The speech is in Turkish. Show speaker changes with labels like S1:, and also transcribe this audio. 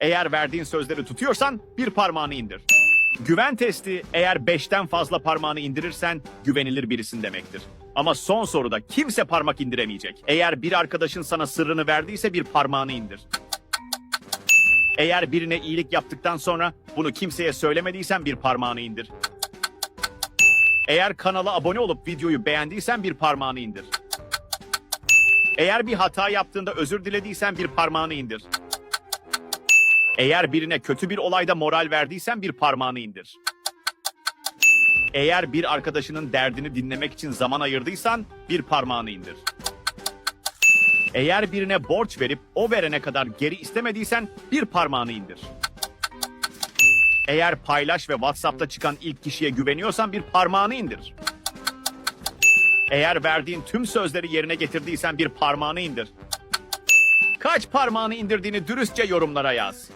S1: Eğer verdiğin sözleri tutuyorsan bir parmağını indir. Güven testi eğer 5'ten fazla parmağını indirirsen güvenilir birisin demektir. Ama son soruda kimse parmak indiremeyecek. Eğer bir arkadaşın sana sırrını verdiyse bir parmağını indir. Eğer birine iyilik yaptıktan sonra bunu kimseye söylemediysen bir parmağını indir. Eğer kanala abone olup videoyu beğendiysen bir parmağını indir. Eğer bir hata yaptığında özür dilediysen bir parmağını indir. Eğer birine kötü bir olayda moral verdiysen bir parmağını indir. Eğer bir arkadaşının derdini dinlemek için zaman ayırdıysan bir parmağını indir. Eğer birine borç verip o verene kadar geri istemediysen bir parmağını indir. Eğer paylaş ve WhatsApp'ta çıkan ilk kişiye güveniyorsan bir parmağını indir. Eğer verdiğin tüm sözleri yerine getirdiysen bir parmağını indir. Kaç parmağını indirdiğini dürüstçe yorumlara yaz.